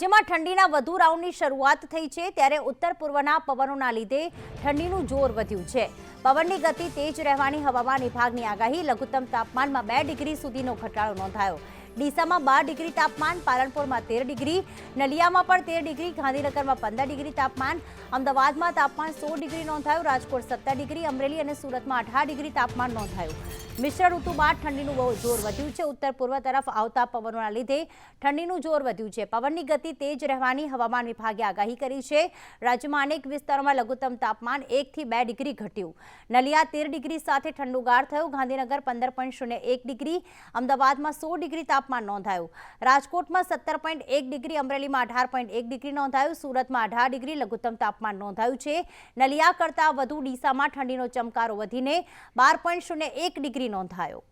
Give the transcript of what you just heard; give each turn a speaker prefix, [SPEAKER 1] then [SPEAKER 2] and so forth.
[SPEAKER 1] રાજ્યમાં ઠંડીના વધુ રાઉન્ડની શરૂઆત થઈ છે ત્યારે ઉત્તર પૂર્વના પવનોના લીધે ઠંડીનું જોર વધ્યું છે. પવનની ગતિ તેજ રહેવાની હવામાન વિભાગની આગાહી, લઘુત્તમ તાપમાનમાં બે ડિગ્રી સુધીનો ઘટાડો નોંધાયો. ડીસામાં બાર ડિગ્રી તાપમાન, પાલનપુરમાં તેર ડિગ્રી, નલિયામાં પણ તેર ડિગ્રી, ગાંધીનગરમાં પંદર ડિગ્રી તાપમાન. અમદાવાદમાં તાપમાન સોળ ડિગ્રી નોંધાયું, રાજકોટ સત્તર ડિગ્રી, અમરેલી અને સુરતમાં અઢાર ડિગ્રી તાપમાન નોંધાયું. મિશ્ર ઋતુ બાદ ઠંડીનું બહુ જોર વધ્યું છે. ઉત્તર પૂર્વ તરફ આવતા પવનોના લીધે ઠંડીનું જોર વધ્યું છે. પવનની ગતિ તેજ રહેવાની હવામાન વિભાગે આગાહી કરી છે. રાજ્યમાં અનેક વિસ્તારોમાં લઘુત્તમ તાપમાન એકથી બે ડિગ્રી ઘટ્યું. નલિયા તેર ડિગ્રી સાથે ઠંડુગાર થયું. ગાંધીનગર પંદર પોઈન્ટ શૂન્ય એક ડિગ્રી. અમદાવાદમાં સોળ ડિગ્રી તાપમાન નોંધાયું. રાજકોટમાં સત્તર પોઈન્ટ એક ડિગ્રી, અમરેલીમાં અઢાર પોઈન્ટ એક ડિગ્રી નોંધાયું. સુરતમાં અઢાર ડિગ્રી લઘુત્તમ તાપમાન નોંધાયું છે. નલિયા કરતાં વધુ ડીસામાં ઠંડીનો ચમકારો વધીને બાર પોઈન્ટ શૂન્ય એક ડિગ્રી નોંધાયો.